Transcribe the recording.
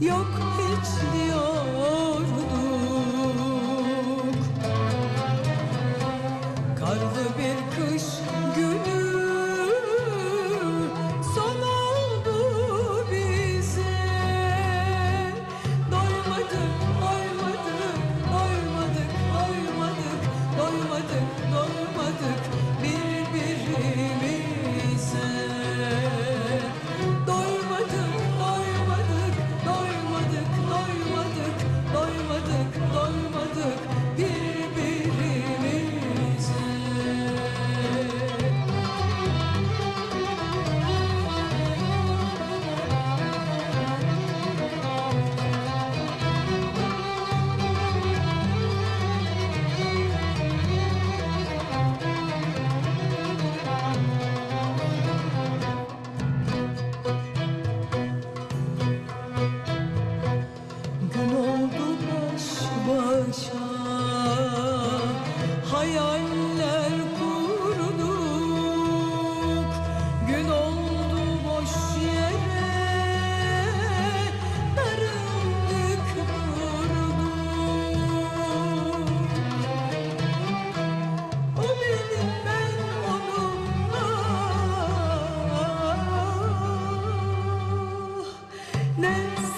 yok hiç diyorduk. Karlı bir kış günü son oldu bize. Doymadık, doymadık, doymadık, doymadık, doymadık, doymadık kaçan hayaller kurduk. Gün oldu boş yere. Darıldık vurduk O benim ben onunla. Neyse.